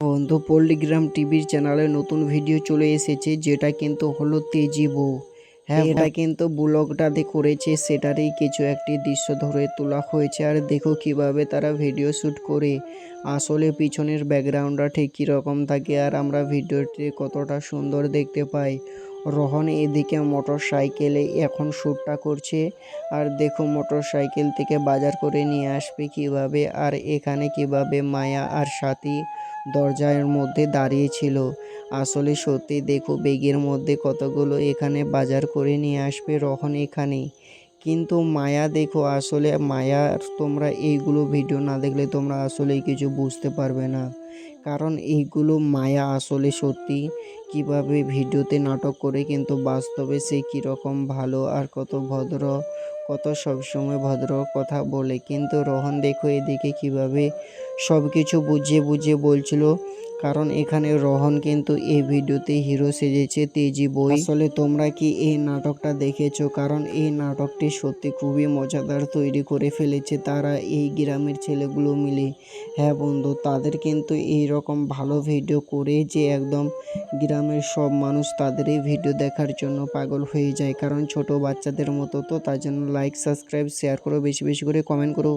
বন্ধু পল্লিগ্রাম টিভির চ্যানেলে নতুন ভিডিও চলে এসেছে যেটা কিন্তু হলো তেজি বউ হ্যাঁ এটা কিন্তু ব্লগটাতে করেছে সেটারই কিছু একটি দৃশ্য ধরে তোলা হয়েছে। আর দেখো কীভাবে তারা ভিডিও শ্যুট করে। আসলে পিছনের ব্যাকগ্রাউন্ডটা ঠিক কীরকম থাকে আর আমরা ভিডিওটি কতটা সুন্দর দেখতে পাই। রোহন এদিকে মোটর সাইকেলে এখন শ্যুটটা করছে। আর দেখো মোটর সাইকেল থেকে বাজার করে নিয়ে আসবে কীভাবে আর এখানে কীভাবে মায়া আর সাথী দরজার মধ্যে দাঁড়িয়েছিল আসলে সত্যি দেখো, বেগের মধ্যে কতগুলো এখানে বাজার করে নিয়ে আসবে রহন এখানে কিন্তু মায়া দেখো, আসলে মায়ার তোমরা এইগুলো ভিডিও না দেখলে তোমরা আসলে কিছু বুঝতে পারবে না। কারণ এইগুলো মায়া আসলে সত্যি কীভাবে ভিডিওতে নাটক করে কিন্তু বাস্তবে সে কীরকম ভালো আর কত ভদ্র, কত সবসময় ভদ্র কথা বলে। কিন্তু রোহন দেখো এদিকে কীভাবে সব কিছু বুঝিয়ে বুঝিয়ে বলছিল, কারণ এখানে রোহন কিন্তু এই ভিডিওতে হিরো সেজেছে তেজি বই। আসলে তোমরা কি এই নাটকটা দেখেছ? কারণ এই নাটকটি সত্যি খুবই মজাদার তৈরি করে ফেলেছে তারা এই গ্রামের ছেলেগুলো মিলে। হ্যাঁ বন্ধু, তাদের কিন্তু এই রকম ভালো ভিডিও করে যে একদম গ্রামের সব মানুষ তাদের এই ভিডিও দেখার জন্য পাগল হয়ে যায়। কারণ ছোট বাচ্চাদের মতো তো, তার জন্য লাইক সাবস্ক্রাইব শেয়ার করো, বেশি বেশি করে কমেন্ট করো।